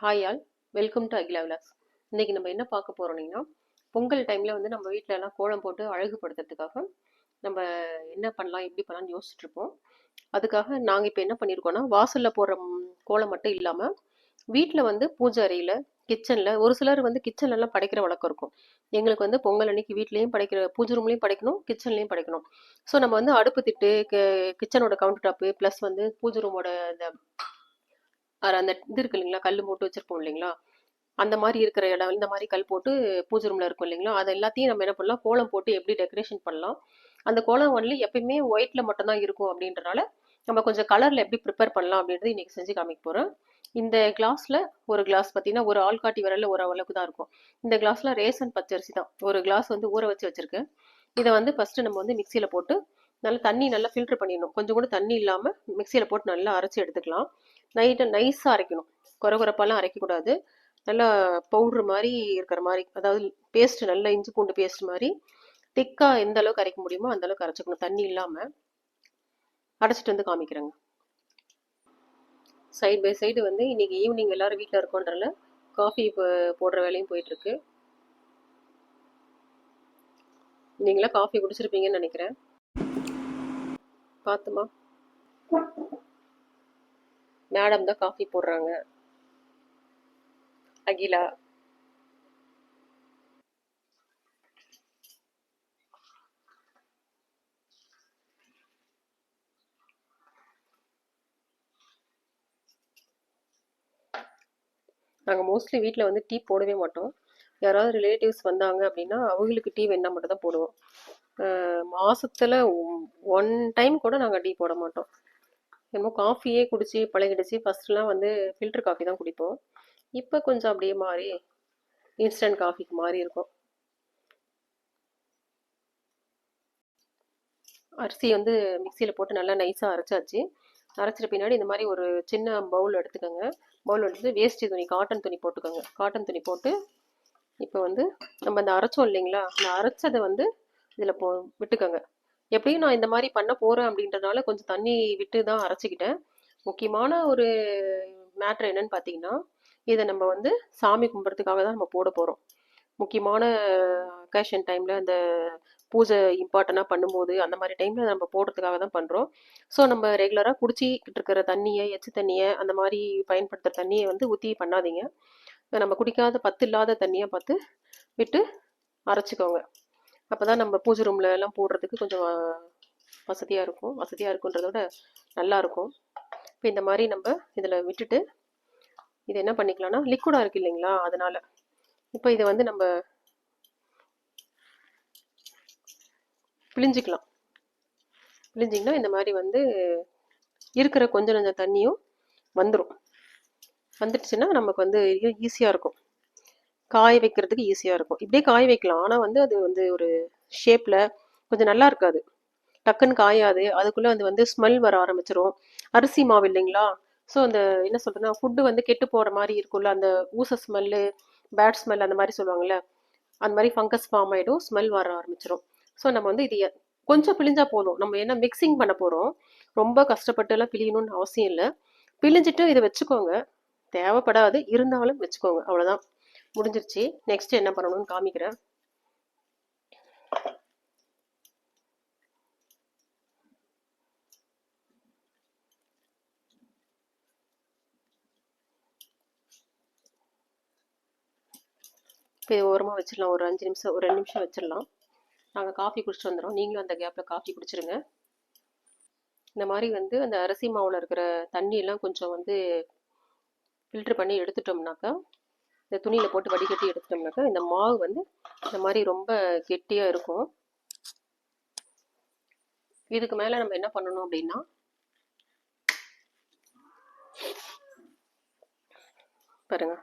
Hi all welcome to Akila Vilas இன்றைக்கி நம்ம என்ன பார்க்க போறோம்னா பொங்கல் டைமில் வந்து நம்ம வீட்டிலலாம் எல்லாம் கோலம் போட்டு அழகுபடுத்துறதுக்காக நம்ம என்ன பண்ணலாம் எப்படி பண்ணலாம்னு யோசிச்சுட்டு இருப்போம். அதுக்காக நாங்கள் இப்போ என்ன பண்ணியிருக்கோம்னா வாசலில் போடுற கோலம் மட்டும் இல்லாமல் வீட்டில் வந்து பூஜை அறையில் கிச்சனில் ஒரு சிலர் வந்து கிச்சன்லலாம் படைக்கிற வழக்கம் இருக்கும். எங்களுக்கு வந்து பொங்கல் அன்னைக்கு வீட்லேயும் படைக்கிற பூஜை ரூம்லேயும் படைக்கணும் கிச்சன்லேயும் படைக்கணும். ஸோ நம்ம வந்து அடுப்பு திட்டு கிச்சனோட கவுண்டர் டாப்பு ப்ளஸ் வந்து பூஜை ரூமோட இந்த அந்த இது இருக்கு இல்லைங்களா? கல் போட்டு வச்சிருப்போம் இல்லைங்களா? அந்த மாதிரி இருக்கிற இடம் இந்த மாதிரி கல் போட்டு பூஜை ரூம்ல இருக்கும் இல்லைங்களா? அது எல்லாத்தையும் நம்ம என்ன பண்ணலாம்? கோலம் போட்டு எப்படி டெக்கரேஷன் பண்ணலாம்? அந்த கோலம் ஒன்லி எப்பயுமே ஒயிட்ல மட்டும்தான் இருக்கும் அப்படின்றனால நம்ம கொஞ்சம் கலர்ல எப்படி ப்ரிப்பேர் பண்ணலாம் அப்படின்றது இன்னைக்கு செஞ்சு காமிக்க போறேன். இந்த கிளாஸ்ல ஒரு கிளாஸ் பார்த்தீங்கன்னா ஒரு ஆள்காட்டி விரல்ல ஒரு அளவுக்கு தான் இருக்கும். இந்த கிளாஸ்ல ரேசன் பச்சரிசி தான். ஒரு கிளாஸ் வந்து ஊற வச்சு வச்சிருக்கேன். இதை வந்து ஃபர்ஸ்ட் நம்ம வந்து மிக்சியில போட்டு நல்லா தண்ணி நல்லா ஃபில்டர் பண்ணிடணும். கொஞ்சம் கூட தண்ணி இல்லாம மிக்சியில போட்டு நல்லா அரைச்சி எடுத்துக்கலாம். நைட்டை நைஸாக அரைக்கணும். குறை குறைப்பாலாம் அரைக்கக்கூடாது. நல்லா பவுட்ரு மாதிரி இருக்கிற மாதிரி அதாவது பேஸ்ட் நல்லா இஞ்சி பூண்டு பேஸ்ட் மாதிரி திக்காக எந்த அளவுக்கு அரைக்க முடியுமோ அந்த அளவுக்கு அரைச்சிக்கணும். தண்ணி இல்லாமல் அரைச்சிட்டு வந்து காமிக்கிறேங்க. சைடு பை சைடு வந்து இன்னைக்கு ஈவினிங் எல்லாரும் வீட்டில் இருக்கோன்றல காஃபி போடுற வேலையும் போயிட்டுருக்கு. நீங்களா காஃபி குடிச்சிருப்பீங்கன்னு நினைக்கிறேன். பார்த்துமா மேடம் தான் காஃபி போடுறாங்க. அகிலா. நாங்கள் மோஸ்ட்லி வீட்டில் வந்து டீ போடவே மாட்டோம். யாராவது ரிலேட்டிவ்ஸ் வந்தாங்க அப்படின்னா அவங்களுக்கு டீ வேணா மட்டும் தான் போடுவோம். மாதத்தில் மாசத்துல ஒன் டைம் கூட நாங்கள் டீ போட மாட்டோம். என்னமோ காஃபியே குடிச்சு பழகிடுச்சு. ஃபர்ஸ்ட்லாம் வந்து ஃபில்டர் காஃபி தான் குடிப்போம். இப்போ கொஞ்சம் அப்படியே மாறி இன்ஸ்டன்ட் காஃபிக்கு மாறி இருக்கும். அரிசி வந்து மிக்சியில் போட்டு நல்லா நைஸாக அரைச்சாச்சு. அரைச்சிட்ட பின்னாடி இந்த மாதிரி ஒரு சின்ன பவுல் எடுத்துக்கோங்க. பவுல் எடுத்து வேஷ்டி துணி காட்டன் துணி போட்டுக்கோங்க. காட்டன் துணி போட்டு இப்போ வந்து நம்ம அந்த அரைச்சோம் இல்லைங்களா? அந்த அரைச்சதை வந்து இதில் போ விட்டுக்கோங்க. எப்படியும் நான் இந்த மாதிரி பண்ண போகிறேன் அப்படின்றதுனால கொஞ்சம் தண்ணி விட்டு தான் அரைச்சிக்கிட்டேன். முக்கியமான ஒரு மேட்ரு என்னன்னு பார்த்தீங்கன்னா இதை நம்ம வந்து சாமி கும்பிட்றதுக்காக தான் நம்ம போட போகிறோம் முக்கியமான அக்கேஷன் டைமில் அந்த பூஜை இம்பார்ட்டண்ட்டாக பண்ணும்போது அந்த மாதிரி டைமில் நம்ம போடுறதுக்காக தான் பண்ணுறோம் ஸோ நம்ம ரெகுலராக குடிச்சிக்கிட்டு இருக்கிற தண்ணியை எச்சு தண்ணியை அந்த மாதிரி பயன்படுத்துகிற தண்ணியை வந்து ஊற்றி பண்ணாதீங்க. நம்ம குடிக்காத பத்து இல்லாத தண்ணியை பார்த்து விட்டு அரைச்சிக்கோங்க. அப்போ தான் நம்ம பூஜை ரூமில் எல்லாம் போடுறதுக்கு கொஞ்சம் வசதியாக இருக்கும். வசதியாக இருக்குன்றத விட நல்லா இருக்கும். இப்போ இந்த மாதிரி நம்ம இதில் விட்டுட்டு இது என்ன பண்ணிக்கலாம்னா லிக்விடாக இருக்கு இல்லைங்களா அதனால். இப்போ இதை வந்து நம்ம பிழிஞ்சிக்கலாம். பிழிஞ்சிங்கன்னா இந்த மாதிரி வந்து இருக்கிற கொஞ்சம் கொஞ்சம் தண்ணியும் வந்துடும் வந்துடுச்சுன்னா நமக்கு வந்து ஈஸியாக இருக்கும். காய வைக்கிறதுக்கு ஈஸியாக இருக்கும். இப்படியே காய வைக்கலாம். ஆனால் வந்து அது வந்து ஒரு ஷேப்பில் கொஞ்சம் நல்லா இருக்காது. டக்குன்னு காயாது. அதுக்குள்ளே அது வந்து ஸ்மெல் வர ஆரம்பிச்சிரும். அரிசி மாவு இல்லைங்களா? ஸோ அந்த என்ன சொல்றேன்னா ஃபுட்டு வந்து கெட்டு போகிற மாதிரி இருக்கும்ல. அந்த ஊச ஸ்மெல்லு பேட் ஸ்மெல் அந்த மாதிரி சொல்லுவாங்கள்ல அந்த மாதிரி ஃபங்கஸ் ஃபார்ம் ஆகிடும் ஸ்மெல் வர ஆரம்பிச்சிரும். ஸோ நம்ம வந்து இது கொஞ்சம் பிழிஞ்சா போதும். நம்ம என்ன மிக்சிங் பண்ண போகிறோம் ரொம்ப கஷ்டப்பட்டுலாம் பிழியணும்னு அவசியம் இல்லை. பிழிஞ்சிட்டு இதை வச்சுக்கோங்க. தேவைப்படாது. இருந்தாலும் வச்சுக்கோங்க. அவ்வளோதான் முடிஞ்சிருச்சு. நெக்ஸ்ட் என்ன பண்ணணும்னு காமிக்கிறேன். இப்போ இது ஓரமாக வச்சிடலாம். ஒரு அஞ்சு நிமிஷம் ஒரு ரெண்டு நிமிஷம் வச்சிடலாம். நாங்கள் காஃபி குடிச்சிட்டு வந்துடுறோம். நீங்களும் அந்த கேப்பில் காஃபி குடிச்சிருங்க. இந்த மாதிரி வந்து அந்த அரிசி மாவில் இருக்கிற தண்ணி எல்லாம் கொஞ்சம் வந்து ஃபில்டர் பண்ணி எடுத்துட்டோம்னாக்கா இந்த துணியில் போட்டு வடிகட்டி எடுத்துட்டோம்னாக்கா இந்த மாவு வந்து இந்த மாதிரி ரொம்ப கெட்டியாக இருக்கும். இதுக்கு மேலே நம்ம என்ன பண்ணணும் அப்படின்னா பாருங்க.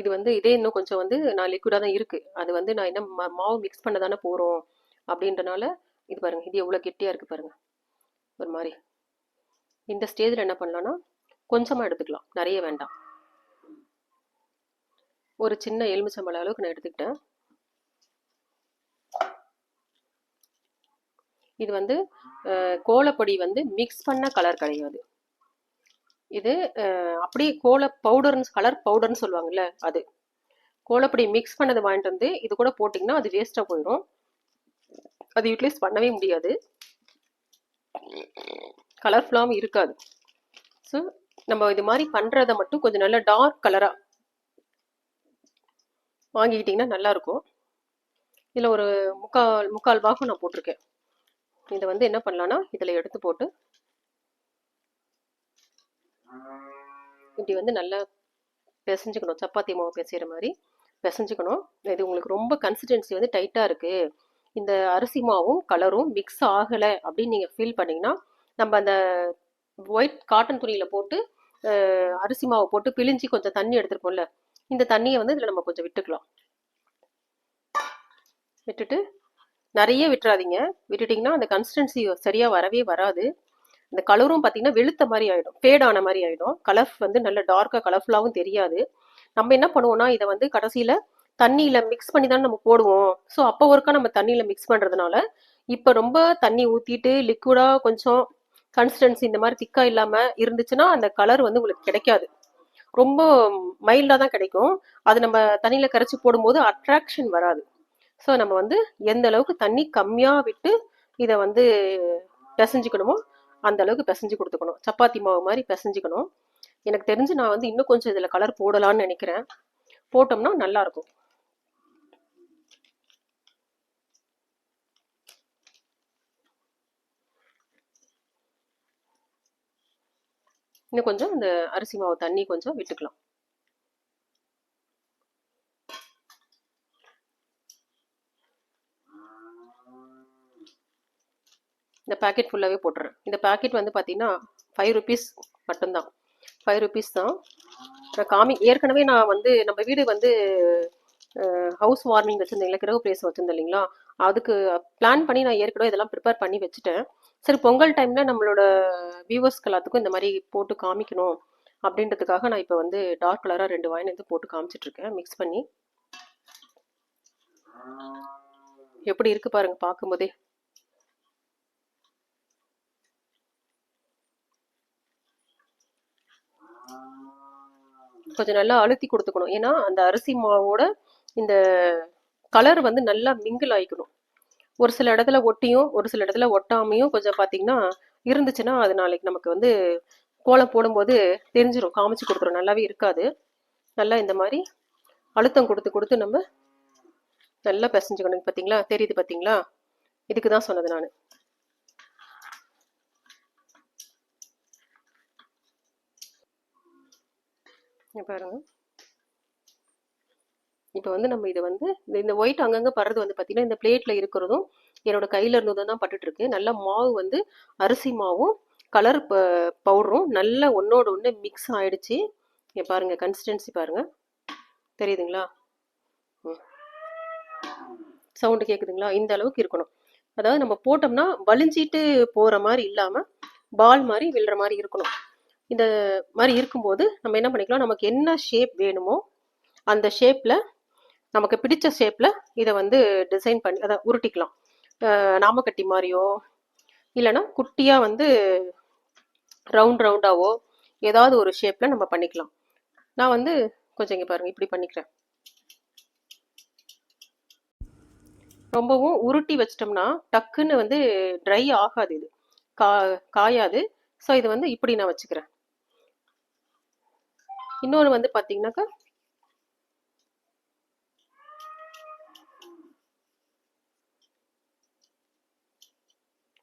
இது வந்து இதே இன்னும் கொஞ்சம் வந்து நான் லிக்விடாக தான் இருக்கு. அது வந்து நான் என்ன மாவு மிக்ஸ் பண்ண தானே போகிறோம் அப்படின்றனால இது பாருங்க இது எவ்வளோ கெட்டியாக இருக்கு பாருங்க. ஒரு மாதிரி. இந்த ஸ்டேஜில் என்ன பண்ணலாம்னா கொஞ்சமாக எடுத்துக்கலாம். நிறைய வேண்டாம். ஒரு சின்ன எலுமிச்சம்பழ அளவுக்கு நான் எடுத்துக்கிட்டேன். இது வந்து கோலப்பொடி வந்து மிக்ஸ் பண்ண கலர் கிடையாது. இது அப்படியே கோல பவுடர்னு கலர் பவுடர்னு சொல்லுவாங்கல்ல அது. கோலப்பொடி மிக்ஸ் பண்ணதை வாங்கிட்டு வந்து இது கூட போட்டிங்கன்னா அது வேஸ்ட்டாக போயிடும் அது யூட்டிலைஸ் பண்ணவே முடியாது. கலர்ஃபுல்லாகவும் இருக்காது. ஸோ நம்ம இது மாதிரி பண்ணுறத மட்டும் கொஞ்சம் நல்லா டார்க் கலராக வாங்கிக்கிட்டிங்கன்னா நல்லாயிருக்கும் இதில் ஒரு முக்கால் முக்கால் பாகம் நான் போட்டிருக்கேன். இதை வந்து என்ன பண்ணலான்னா இதில் எடுத்து போட்டு இப்படி வந்து நல்லா பிசைஞ்சுக்கணும். சப்பாத்தி மாவு பிசைகிற மாதிரி பிசைஞ்சுக்கணும். இது உங்களுக்கு ரொம்ப கன்சிஸ்டன்சி வந்து டைட்டாக இருக்குது இந்த அரிசி மாவும் கலரும் மிக்ஸ் ஆகலை அப்படின்னு நீங்கள் ஃபீல் பண்ணிங்கன்னா நம்ம அந்த ஒயிட் காட்டன் துணியில் போட்டு அரிசி மாவை போட்டு பிழிஞ்சு கொஞ்சம் தண்ணி எடுத்துருக்கோம்ல இந்த தண்ணியை வந்து இதில் நம்ம கொஞ்சம் விட்டுக்கலாம். விட்டுட்டு நிறைய விட்டுறாதீங்க. விட்டுட்டிங்கன்னா அந்த கன்சிஸ்டன்சி சரியாக வரவே வராது. இந்த கலரும் பார்த்தீங்கன்னா வெளுத்த மாதிரி ஆகிடும் ஃபேட் ஆன மாதிரி ஆகிடும் கலர் வந்து நல்ல டார்க்காக கலர்ஃபுல்லாகவும் தெரியாது. நம்ம என்ன பண்ணுவோம்னா இதை வந்து கடைசியில் தண்ணியில் மிக்ஸ் பண்ணி தான் நம்ம போடுவோம். ஸோ அப்போ ஒருக்கா நம்ம தண்ணியில் மிக்ஸ் பண்ணுறதுனால இப்போ ரொம்ப தண்ணி ஊற்றிட்டு லிக்விடாக கொஞ்சம் கன்சிஸ்டன்சி இந்த மாதிரி திக்காக இல்லாமல் இருந்துச்சுன்னா அந்த கலர் வந்து உங்களுக்கு கிடைக்காது. ரொம்ப மைல்டாக தான் கிடைக்கும். அது நம்ம தண்ணியில் கரைச்சி போடும்போது அட்ராக்ஷன் வராது. ஸோ நம்ம வந்து எந்த அளவுக்கு தண்ணி கம்மியாக விட்டு இதை வந்து பிசைஞ்சுக்கணுமோ அந்த அளவுக்கு பிசைஞ்சு கொடுத்துக்கணும். சப்பாத்தி மாவு மாதிரி பிசைஞ்சுக்கணும். எனக்கு தெரிஞ்சு நான் வந்து இன்னும் கொஞ்சம் இதில் கலர் போடலாம்னு நினைக்கிறேன். போட்டோம்னா நல்லாயிருக்கும் இன்னும் கொஞ்சம் இந்த அரிசி மாவு தண்ணி கொஞ்சம் விட்டுக்கலாம். இந்த பேக்கெட் ஃபுல்லாகவே போட்டுறேன். இந்த பேக்கெட் வந்து பார்த்தீங்கன்னா ஃபைவ் ருபீஸ் மட்டும்தான். ஃபைவ் ருபீஸ் தான். நான் காமி ஏற்கனவே நான் வந்து நம்ம வீடு வந்து ஹவுஸ் வார்மிங் வச்சுருந்தீங்களா கிரக பிளேஸ் வச்சுருந்தேன் இல்லைங்களா? அதுக்கு பிளான் பண்ணி நான் ஏற்கனவே இதெல்லாம் ப்ரிப்பேர் பண்ணி வச்சுட்டேன். சரி பொங்கல் டைமில் நம்மளோட வியூவர்ஸ்க்கு எல்லாத்துக்கும் இந்த மாதிரி போட்டு காமிக்கணும் அப்படின்றதுக்காக நான் இப்போ வந்து டார்க் கலராக ரெண்டு வாயின் வந்து போட்டு காமிச்சிட்ருக்கேன் மிக்ஸ் பண்ணி. எப்படி இருக்கு பாருங்க பார்க்கும்போதே. கொஞ்சம் நல்லா அழுத்தி கொடுத்துக்கணும். ஏன்னா அந்த அரிசி மாவோட இந்த கலர் வந்து நல்லா மிங்கிள் ஆகிக்கணும் ஒரு சில இடத்துல ஒட்டியும் ஒரு சில இடத்துல ஒட்டாமையும் கொஞ்சம் பார்த்தீங்கன்னா இருந்துச்சுன்னா அது நாளைக்கு நமக்கு வந்து கோலம் போடும்போது தெரிஞ்சிடும் காமிச்சு கொடுத்துரும். நல்லாவே இருக்காது. நல்லா இந்த மாதிரி அழுத்தம் கொடுத்து கொடுத்து நம்ம நல்லா பிசைஞ்சுக்கணும் பார்த்தீங்களா தெரியுது பார்த்தீங்களா இதுக்கு தான் சொன்னது நான். பாருங்க. இப்போ வந்து நம்ம இதை வந்து இந்த- இந்த ஒயிட் அங்கங்கே படுறது வந்து பார்த்தீங்கன்னா இந்த பிளேட்டில் இருக்கிறதும் என்னோட கையில் இருந்ததும் தான் பட்டுட்ருக்கு நல்லா மாவு வந்து அரிசி மாவும் கலர் பவுடரும் நல்லா ஒன்னோட ஒன்று மிக்ஸ் ஆயிடுச்சு. இங்கே பாருங்க கன்சிஸ்டன்சி பாருங்க. தெரியுதுங்களா? சவுண்டு கேட்குதுங்களா இந்த அளவுக்கு இருக்கணும். அதாவது நம்ம போட்டோம்னா வலிஞ்சிட்டு போகிற மாதிரி இல்லாமல் பால் மாதிரி விழுற மாதிரி இருக்கணும். இந்த மாதிரி இருக்கும்போது நம்ம என்ன பண்ணிக்கலாம்? நமக்கு என்ன ஷேப் வேணுமோ அந்த ஷேப்பில் நமக்கு பிடிச்ச ஷேப்பில் இதை வந்து டிசைன் பண்ணி அதை உருட்டிக்கலாம். நாமக்கட்டி மாதிரியோ இல்லைன்னா குட்டியாக வந்து ரவுண்ட் ரவுண்டாவோ ஏதாவது ஒரு ஷேப்பில் நம்ம பண்ணிக்கலாம். நான் வந்து கொஞ்சம் இங்கே பாருங்கள் இப்படி பண்ணிக்கிறேன். ரொம்பவும் உருட்டி வச்சிட்டோம்னா டக்குன்னு வந்து ட்ரை ஆகாது இது. கா காயாது. ஸோ இது வந்து இப்படி நான் வச்சுக்கிறேன். இன்னொன்று வந்து பார்த்தீங்கன்னாக்கா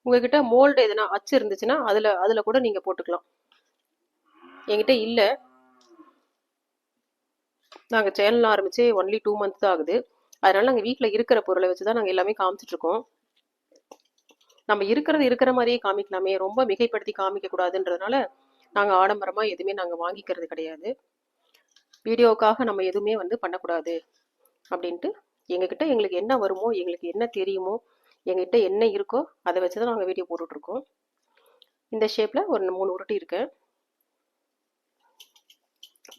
உங்ககிட்ட மோல்டு எதுனா அச்சு இருந்துச்சுன்னா அதில் அதில் கூட நீங்கள் போட்டுக்கலாம். என்கிட்ட இல்லை. நாங்கள் சேனல் ஆரம்பித்து ஒன்லி டூ மந்த் தான் ஆகுது. அதனால் நாங்கள் வீட்டில் இருக்கிற பொருளை வச்சு தான் நாங்கள் எல்லாமே காமிச்சிட்ருக்கோம் நம்ம இருக்கிறது இருக்கிற மாதிரியே காமிக்கலாமே. ரொம்ப மிகைப்படுத்தி காமிக்கக்கூடாதுன்றதுனால நாங்கள் ஆடம்பரமாக எதுவுமே நாங்கள் வாங்கிக்கிறது கிடையாது. வீடியோவுக்காக நம்ம எதுவுமே வந்து பண்ணக்கூடாது. அப்படின்ட்டு எங்ககிட்ட எங்களுக்கு என்ன வருமோ எங்களுக்கு என்ன தெரியுமோ எங்கிட்ட என்ன இருக்கோ அதை வச்சு தான் நாங்கள் வீடியோ போட்டுட்ருக்கோம். இந்த ஷேப்பில் ஒரு மூணு உருட்டி இருக்கேன்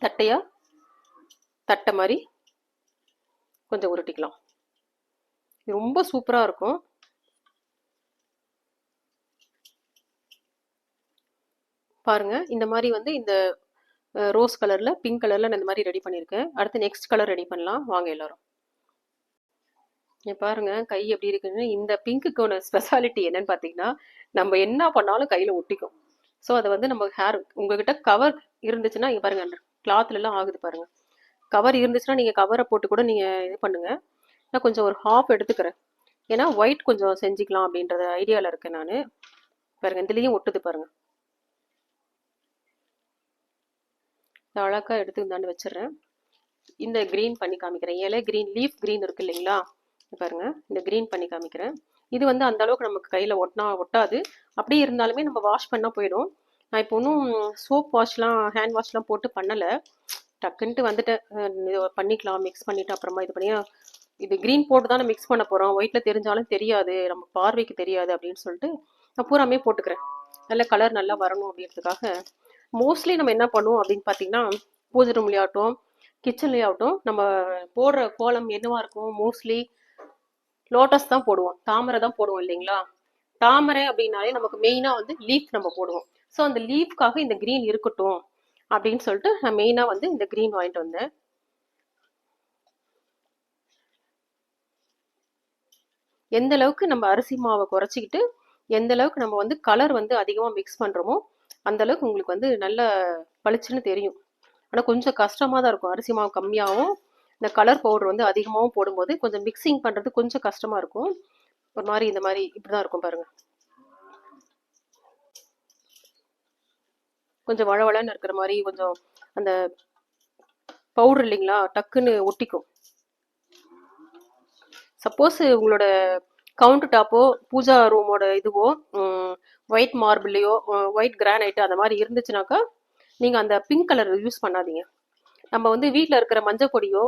தட்டையாக தட்டை மாதிரி கொஞ்சம் உருட்டிக்கலாம். ரொம்ப சூப்பராக இருக்கும். பாருங்கள் இந்த மாதிரி வந்து இந்த ரோஸ் கலரில் பிங்க் கலரில் நான் இந்த மாதிரி ரெடி பண்ணியிருக்கேன். அடுத்து நெக்ஸ்ட் கலர் ரெடி பண்ணலாம். வாங்க எல்லாரும். பாருங்க கை எப்படி இருக்குன்னு இந்த பிங்க்குக்கான ஸ்பெஷாலிட்டி என்னன்னு பார்த்தீங்கன்னா நம்ம என்ன பண்ணாலும் கையில் ஒட்டிக்கும். ஸோ அதை வந்து நம்ம ஹேர் உங்ககிட்ட கவர் இருந்துச்சுன்னா இங்கே பாருங்க கிளாத்லலாம் ஆகுது பாருங்க. கவர் இருந்துச்சுன்னா நீங்கள் கவரை போட்டு கூட நீங்கள் இது பண்ணுங்க. நான் கொஞ்சம் ஒரு ஹாஃப் எடுத்துக்கிறேன். ஏன்னா ஒயிட் கொஞ்சம் செஞ்சுக்கலாம் அப்படின்றத ஐடியாவில் இருக்கேன் நான். பாருங்க இதுலேயும் ஒட்டுது பாருங்க. அழகாக அழகா எடுத்து இந்தாண்டு வச்சிடுறேன். இந்த க்ரீன் பண்ணி காமிக்கிறேன். இலை க்ரீன் லீஃப் க்ரீன் இருக்கு இல்லைங்களா? பாருங்கள் இந்த க்ரீன் பண்ணி காமிக்கிறேன். இது வந்து அந்த அளவுக்கு நமக்கு கையில் ஒட்டினா ஒட்டாது. அப்படியே இருந்தாலுமே நம்ம வாஷ் பண்ணால் போயிடும். நான் இப்போ ஒன்றும் சோப் வாஷ்லாம் ஹேண்ட் வாஷ்லாம் போட்டு பண்ணலை. டக்குன்ட்டு வந்துட்டேன். இது பண்ணிக்கலாம் மிக்ஸ் பண்ணிவிட்டு அப்புறமா இது பண்ணி இது க்ரீன் போட்டு தானே மிக்ஸ் பண்ண போகிறோம் ஒயிட்டில் தெரிஞ்சாலும் தெரியாது. நம்ம பார்வைக்கு தெரியாது அப்படின்னு சொல்லிட்டு நான் பூராமே போட்டுக்கிறேன். நல்ல கலர் நல்லா வரணும் அப்படின்றதுக்காக. மோஸ்ட்லி நம்ம என்ன பண்ணுவோம் அப்படின்னு பார்த்தீங்கன்னா பூஜை ரூம்லேயாகட்டும் கிச்சன்லேயாகட்டும் நம்ம போடுற கோலம் என்னவாக இருக்கும்? மோஸ்ட்லி லோட்டஸ் தான் போடுவோம் தாமரை தான் போடுவோம் இல்லைங்களா? தாமரை அப்படின்னாலே நமக்கு மெயினாக வந்து லீஃப் நம்ம போடுவோம். ஸோ அந்த லீஃப்காக இந்த க்ரீன் இருக்கட்டும் அப்படின்னு சொல்லிட்டு நான் மெயினாக வந்து இந்த க்ரீன் வாங்கிட்டு வந்தேன். எந்த அளவுக்கு நம்ம அரிசி மாவை குறைச்சிக்கிட்டு எந்த அளவுக்கு நம்ம வந்து கலர் வந்து அதிகமாக மிக்ஸ் பண்ணுறோமோ அந்த அளவுக்கு உங்களுக்கு வந்து நல்ல பளிச்சுன்னு தெரியும். ஆனால் கொஞ்சம் கஷ்டமாக தான் இருக்கும். அரிசி மாவு கம்மியாகவும் இந்த கலர் பவுடர் வந்து அதிகமாகவும் போடும்போது கொஞ்சம் மிக்சிங் பண்ணுறது கொஞ்சம் கஷ்டமாக இருக்கும். ஒரு மாதிரி இந்த மாதிரி இப்படி தான் இருக்கும் பாருங்கள் கொஞ்சம் வளவளன்னு இருக்கிற மாதிரி கொஞ்சம் அந்த பவுடர் இல்லைங்களா? டக்குன்னு ஒட்டிக்கும். சப்போஸ் உங்களோட கவுண்டர் டாப்போ பூஜா ரூமோட இதுவோ ஒயிட் மார்பிள்லையோ ஒயிட் கிரானைட் அந்த மாதிரி இருந்துச்சுனாக்கா நீங்கள் அந்த பிங்க் கலர் யூஸ் பண்ணாதீங்க. நம்ம வந்து வீட்டில் இருக்கிற மஞ்சள் பொடியோ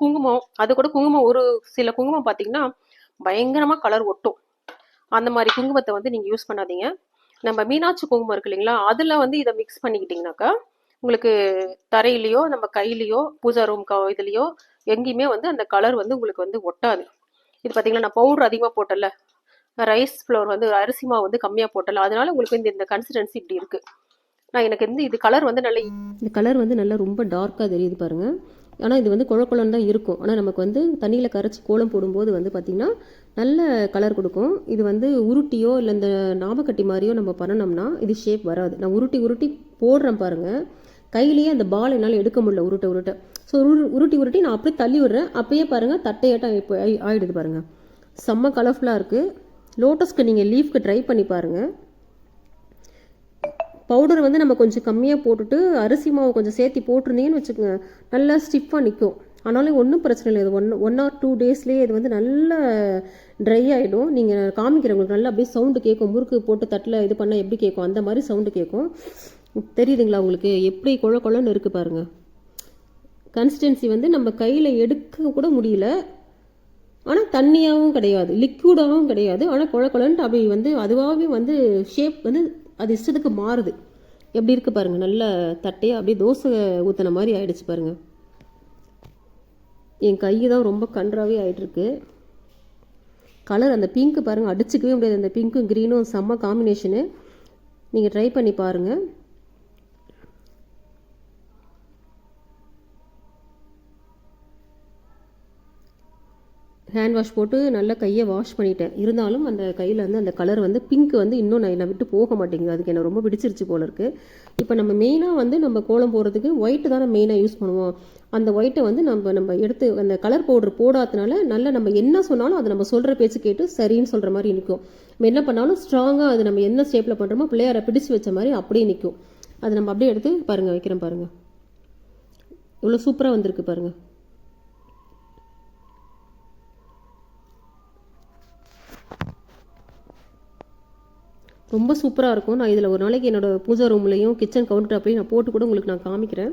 குங்குமம் அது கூட குங்குமம் ஒரு சில குங்குமம் பார்த்தீங்கன்னா பயங்கரமாக கலர் ஒட்டும். அந்த மாதிரி குங்குமத்தை வந்து நீங்கள் யூஸ் பண்ணாதீங்க. நம்ம மீனாட்சி குங்குமம் இருக்கு இல்லைங்களா அதில் வந்து இதை மிக்ஸ் பண்ணிக்கிட்டிங்கனாக்கா உங்களுக்கு தரையிலையோ நம்ம கையிலையோ பூஜா ரூம் க இதுலேயோ எங்கேயுமே வந்து அந்த கலர் வந்து உங்களுக்கு வந்து ஒட்டாது. இது பார்த்தீங்கன்னா நான் பவுடர் அதிகமாக போட்டல ரைஸ் ஃப்ளோர் வந்து அரிசி மாவு வந்து கம்மியாக போட்டல அதனால உங்களுக்கு இந்த இந்த கன்சிஸ்டன்சி இப்படி இருக்குது நான் எனக்கு வந்து இது கலர் வந்து நல்ல இந்த கலர் வந்து நல்லா ரொம்ப டார்க்காக தெரியுது பாருங்கள் ஆனால் இது வந்து குழ தான் இருக்கும். ஆனால் நமக்கு வந்து தண்ணியில் கரைச்சி கோலம் போடும்போது வந்து பார்த்திங்கன்னா நல்ல கலர் கொடுக்கும். இது வந்து உருட்டியோ இல்லை இந்த நாமக்கட்டி மாதிரியோ நம்ம பண்ணினோம்னா இது ஷேப் வராது. நான் உருட்டி உருட்டி போடுறேன் பாருங்கள் கையிலேயே அந்த பால் என்னால் எடுக்க முடியல உருட்ட உருட்ட. ஸோ உருட்டி உருட்டி நான் அப்படியே தள்ளி விடுறேன். அப்பயே பாருங்கள் தட்டையாட்டம் இப்போ ஆகிடுது ஆயிடுது செம்ம கலர்ஃபுல்லாக இருக்குது லோட்டஸ்க்கு நீங்கள் லீஃப்க்கு ட்ரை பண்ணி பாருங்கள் பவுடர் வந்து நம்ம கொஞ்சம் கம்மியாக போட்டுட்டு அரிசி மாவு கொஞ்சம் சேர்த்து போட்டிருந்தீங்கன்னு வச்சுக்கோங்க நல்லா ஸ்டிஃபாக நிற்கும் ஆனாலும் ஒன்றும் பிரச்சனை இல்லை. இது ஒன் ஒன் ஆர் டூ டேஸ்லேயே இது வந்து நல்லா ட்ரை ஆகிடும் நீங்கள் காமிக்கிறவங்களுக்கு நல்லா அப்படியே சவுண்டு கேட்கும். முறுக்கு போட்டு தட்டில் இது பண்ணால் எப்படி கேட்கும்? அந்த மாதிரி சவுண்டு கேட்கும். தெரியுதுங்களா உங்களுக்கு? எப்படி குழ குழன்னு இருக்குது பாருங்கள் கன்சிஸ்டன்சி வந்து நம்ம கையில் எடுக்க கூட முடியல. ஆனால் தண்ணியாகவும் கிடையாது. லிக்யூடாகவும் கிடையாது. ஆனால் குழ குழன்ட்டு அப்படி வந்து அதுவாகவே வந்து ஷேப் வந்து அது இஷ்டத்துக்கு மாறுது. எப்படி இருக்குது பாருங்கள் நல்ல தட்டையாக அப்படியே தோசை ஊற்றின மாதிரி ஆயிடுச்சு பாருங்கள் என் கை தான் ரொம்ப கன்றாவே ஆகிட்டுருக்கு கலர் அந்த பிங்க் பாருங்கள் அடிச்சிக்கவே முடியாது. அந்த பிங்க்கும் க்ரீனும் செம்ம காம்பினேஷனு நீங்கள் ட்ரை பண்ணி பாருங்கள் ஹேண்ட் வாஷ் போட்டு நல்லா கையை வாஷ் பண்ணிட்டேன். இருந்தாலும் அந்த கையில் வந்து அந்த கலர் வந்து பிங்க் வந்து இன்னும் நான் என்னை விட்டு போக மாட்டேங்குது. அதுக்கு எனக்கு ரொம்ப பிடிச்சிருச்சு போல இருக்குது இப்போ நம்ம மெயினாக வந்து நம்ம கோலம் போடுறதுக்கு ஒயிட்டு தானே மெயினாக யூஸ் பண்ணுவோம். அந்த ஒயிட்டை வந்து நம்ம நம்ம எடுத்து அந்த கலர் பவுடர் போடாதனால நல்லா நம்ம என்ன சொன்னாலும் அதை நம்ம சொல்கிற பேச்சு கேட்டு சரின்னு சொல்கிற மாதிரி நிற்கும் நம்ம என்ன பண்ணாலும் ஸ்ட்ராங்காக அது நம்ம என்ன ஸ்டேப்பில் பண்ணுறோமோ பிள்ளையாரை பிடிச்சு வச்ச மாதிரி அப்படியே நிற்கும் அது நம்ம அப்படியே எடுத்து பாருங்கள் வைக்கிறேன் பாருங்கள் இவ்வளோ சூப்பராக வந்திருக்கு பாருங்கள் ரொம்ப சூப்பராக இருக்கும். நான் இதில் ஒரு நாளைக்கு என்னோடய பூஜா ரூம்லேயும் கிச்சன் கவுண்டர் டாப்லையும் நான் போட்டு கூட உங்களுக்கு நான் காமிக்கிறேன்.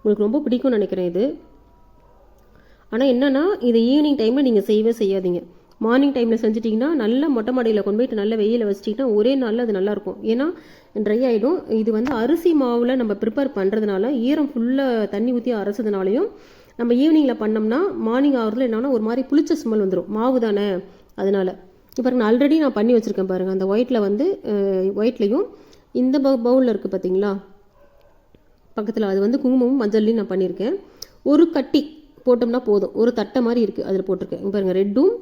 உங்களுக்கு ரொம்ப பிடிக்கும்னு நினைக்கிறேன் இது. ஆனால் என்னென்னா இது ஈவினிங் டைமில் நீங்கள் செய்யவே செய்யாதீங்க. மார்னிங் டைமில் செஞ்சிட்டிங்கன்னா நல்ல மொட்டை மாடியில் கொண்டு போயிட்டு நல்ல வெயிலில் வச்சிட்டிங்கன்னா ஒரே நாளில் அது நல்லாயிருக்கும் ஏன்னா ட்ரை ஆகிடும் இது வந்து அரிசி மாவில் நம்ம ப்ரிப்பேர் பண்ணுறதுனால ஈரம் ஃபுல்லாக தண்ணி ஊற்றி அரைச்சதுனாலையும் நம்ம ஈவினிங்கில் பண்ணோம்னா மார்னிங் ஆகிறதுல என்னென்னா ஒரு மாதிரி புளிச்ச ஸ்மெல் வந்துடும் மாவு தானே அதனால். இப்போ பாருங்க ஆல்ரெடி நான் பண்ணி வச்சுருக்கேன் பாருங்கள் அந்த ஒயிட்டில் வந்து ஒயிட்லேயும் இந்த பவு பவுலில் இருக்குது பார்த்தீங்களா பக்கத்தில் அது வந்து குங்குமமும் மஞ்சள்லையும் நான் பண்ணியிருக்கேன் ஒரு கட்டி போட்டோம்னா போதும். ஒரு தட்டை மாதிரி இருக்குது அதில் போட்டிருக்கேன். பாருங்கள் ரெட்டும்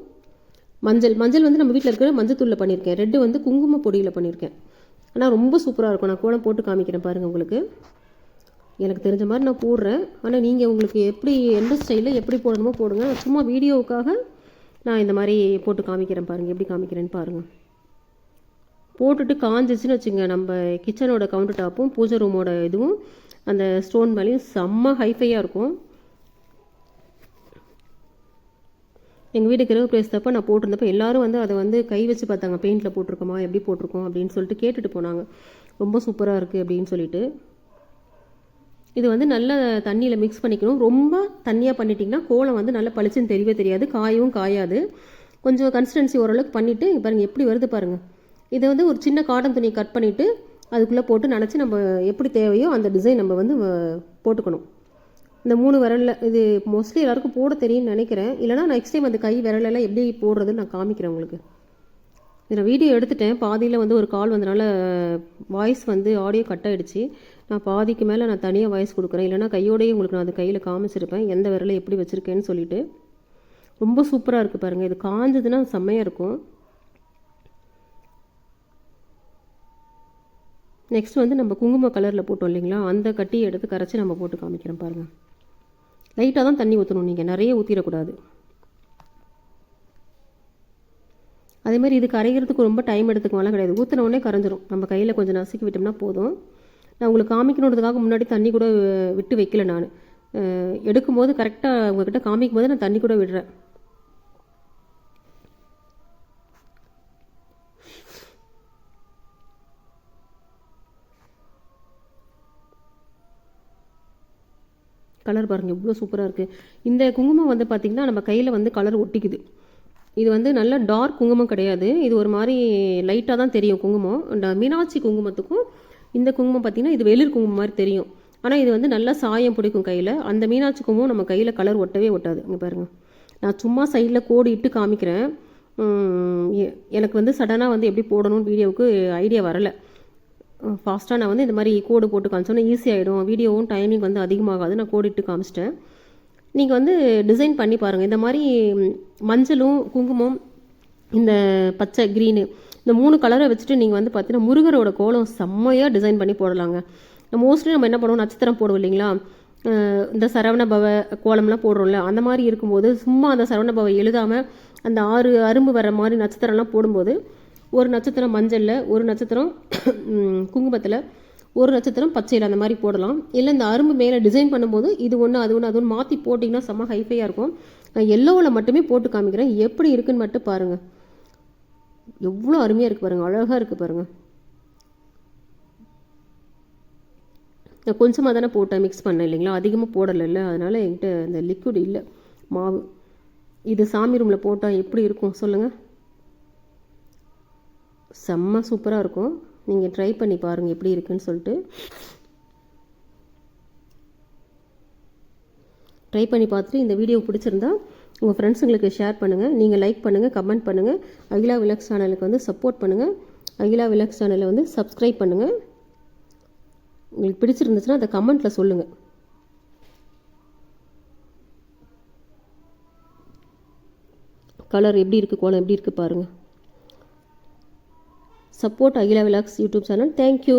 மஞ்சள். மஞ்சள் வந்து நம்ம வீட்டில் இருக்கிற மஞ்சள் தூளில் பண்ணியிருக்கேன் ரெட்டு வந்து குங்கும பொடியில் பண்ணியிருக்கேன் ஆனால் ரொம்ப சூப்பராக இருக்கும். நான் கோலம் போட்டு காமிக்கிறேன் பாருங்கள் உங்களுக்கு. எனக்கு தெரிஞ்ச மாதிரி நான் போடுறேன். ஆனால் நீங்கள் உங்களுக்கு எப்படி எந்த ஸ்டைலில் எப்படி போடணுமோ போடுங்க. சும்மா வீடியோவுக்காக நான் இந்த மாதிரி போட்டு காமிக்கிறேன் பாருங்கள் எப்படி காமிக்கிறேன்னு பாருங்கள் போட்டுட்டு காஞ்சிச்சுன்னு வச்சுங்க நம்ம கிச்சனோட கவுண்டர் டாப்பும் பூஜை ரூமோட இதுவும் அந்த ஸ்டோன் மேலேயும் செம்ம ஹைஃபையாக இருக்கும். எங்கள் வீடு கிரக பிரேசத்தப்போ நான் போட்டிருந்தப்போ எல்லோரும் வந்து அதை வந்து கை வச்சு பார்த்தாங்க. பெயிண்டில் போட்டிருக்கோமா எப்படி போட்டிருக்கோம் அப்படின்னு சொல்லிட்டு கேட்டுட்டு போனாங்க. ரொம்ப சூப்பராக இருக்குது அப்படின்னு சொல்லிட்டு. இது வந்து நல்ல தண்ணியில் மிக்ஸ் பண்ணிக்கணும். ரொம்ப தண்ணியாக பண்ணிட்டிங்கன்னா கோலம் வந்து நல்லா பளிச்சுன்னு தெரியவே தெரியாது. காயவும் காயாது. கொஞ்சம் கன்சிஸ்டன்சி ஓரளவுக்கு பண்ணிவிட்டு பாருங்கள் எப்படி வருது பாருங்கள் இதை வந்து ஒரு சின்ன காட்டன் துணியை கட் பண்ணிவிட்டு அதுக்குள்ளே போட்டு நினச்சி நம்ம எப்படி தேவையோ அந்த டிசைன் நம்ம வந்து போட்டுக்கணும். இந்த மூணு விரலில் இது மோஸ்ட்லி எல்லாருக்கும் போட தெரியும்னு நினைக்கிறேன். இல்லைனா நெக்ஸ்ட் டைம் அந்த கை விரலெல்லாம் எப்படி போடுறதுன்னு நான் காமிக்கிறேன் உங்களுக்கு. இதில் வீடியோ எடுத்துட்டேன். பாதியில் வந்து ஒரு கால் வந்தனால வாய்ஸ் வந்து ஆடியோ கட் ஆகிடுச்சி நான் பாதிக்கு மேலே நான் தனியாக வாய்ஸ் கொடுக்குறேன். இல்லைனா கையோடையே உங்களுக்கு நான் அது கையில் காமிச்சிருப்பேன். எந்த விரலை எப்படி வச்சுருக்கேன்னு சொல்லிட்டு. ரொம்ப சூப்பராக இருக்குது பாருங்கள் இது காஞ்சதுன்னா செம்மையாக இருக்கும். நெக்ஸ்ட் வந்து நம்ம குங்கும கலரில் போட்டோம் இல்லைங்களா? அந்த கட்டியை எடுத்து கரைச்சி நம்ம போட்டு காமிக்கிறோம் பாருங்கள் லைட்டாக தான் தண்ணி ஊற்றணும் நீங்கள் நிறைய ஊற்றிடக்கூடாது அதேமாதிரி இது கரைகிறதுக்கு ரொம்ப டைம் எடுத்துக்குவாலாம் கிடையாது. ஊற்றின உடனே கரைஞ்சிரும். நம்ம கையில் கொஞ்சம் நசுக்கி விட்டோம்னா போதும். நான் உங்களுக்கு காமிக்கணுன்றதுக்காக முன்னாடி தண்ணி கூட விட்டு வைக்கல நான். அஹ், எடுக்கும்போது கரெக்டாக உங்ககிட்ட காமிக்கும் போது நான் தண்ணி கூட விடுறேன். கலர் பாருங்கள் இவ்வளோ சூப்பராக இருக்குது இந்த குங்குமம் வந்து பார்த்திங்கன்னா நம்ம கையில் வந்து கலர் ஒட்டிக்குது. இது வந்து நல்ல டார்க் குங்குமம் கிடையாது. இது ஒரு மாதிரி லைட்டாக தான் தெரியும் குங்குமம். இந்த மீனாட்சி குங்குமத்துக்கும் இந்த குங்குமம் பார்த்திங்கன்னா இது வெளிர் குங்குமம் மாதிரி தெரியும். ஆனால் இது வந்து நல்லா சாயம் பிடிக்கும் கையில். அந்த மீனாட்சி குங்குமம் நம்ம கையில் கலர் ஒட்டவே ஒட்டாது. இங்கே பாருங்கள் நான் சும்மா சைடில் கோடு இட்டு காமிக்கிறேன். எ- எனக்கு வந்து சடனாக வந்து எப்படி போடணும்னு வீடியோவுக்கு ஐடியா வரலை. ஃபாஸ்ட்டாக நான் வந்து இந்த மாதிரி கோடு போட்டு காமிச்சோன்னா ஈஸி ஆகிடும் வீடியோவும் டைமிங் வந்து அதிகமாகாது. நான் கோடி இட்டு காமிச்சிட்டேன். நீங்கள் வந்து டிசைன் பண்ணி பாருங்கள் இந்த மாதிரி மஞ்சளும் குங்குமம் இந்த பச்சை க்ரீனு இந்த மூணு கலரை வச்சுட்டு நீங்கள் வந்து பார்த்தீங்கன்னா முருகரோட கோலம் செம்மையாக டிசைன் பண்ணி போடலாங்க. மோஸ்ட்லி நம்ம என்ன பண்ணுவோம் நட்சத்திரம் போடுவோம் இல்லைங்களா? இந்த சரவண பவ கோலம்லாம் போடுறோம்ல அந்த மாதிரி இருக்கும்போது சும்மா அந்த சரவண பவ எழுதாமல் அந்த ஆறு அரும்பு வர மாதிரி நட்சத்திரம்லாம் போடும்போது ஒரு நட்சத்திரம் மஞ்சளில் ஒரு நட்சத்திரம் குங்குமத்தில் ஒரு நட்சத்திரம் பச்சையில் அந்த மாதிரி போடலாம். இல்லை இந்த அரும்பு மேலே டிசைன் பண்ணும்போது இது ஒன்று அது ஒன்று அது ஒன்று மாற்றி போட்டிங்கன்னா செம்ம ஹைஃபையாக இருக்கும். நான் எல்லோவில் மட்டுமே போட்டு காமிக்கிறேன். எப்படி இருக்குன்னு மட்டும் பாருங்கள் எவ்வளோ அருமையாக இருக்குது பாருங்கள் அழகாக இருக்குது பாருங்கள் நான் கொஞ்சமாக தானே போட்டேன் மிக்ஸ் பண்ணேன் இல்லைங்களா? அதிகமாக போடலைல்ல அதனால் என்கிட்ட இந்த லிக்விட் இல்லை மாவு. இது சாமி ரூமில் போட்டால் எப்படி இருக்கும் சொல்லுங்கள் செம்ம சூப்பராக இருக்கும். நீங்கள் ட்ரை பண்ணி பாருங்கள் எப்படி இருக்குன்னு சொல்லிட்டு. ட்ரை பண்ணி பார்த்துட்டு இந்த வீடியோ பிடிச்சிருந்தா உங்கள் ஃப்ரெண்ட்ஸுங்களுக்கு ஷேர் பண்ணுங்கள் நீங்கள் லைக் பண்ணுங்கள் கமெண்ட் பண்ணுங்கள் அகிலா விலக்ஸ் சேனலுக்கு வந்து சப்போர்ட் பண்ணுங்கள் அகிலா விலாக்ஸ் சேனலை வந்து சப்ஸ்கிரைப் பண்ணுங்கள் உங்களுக்கு பிடிச்சிருந்துச்சுன்னா அதை கமெண்ட்டில் சொல்லுங்கள் கலர் எப்படி இருக்குது கோலம் எப்படி இருக்குது பாருங்கள் support Akila Vilas YouTube channel thank you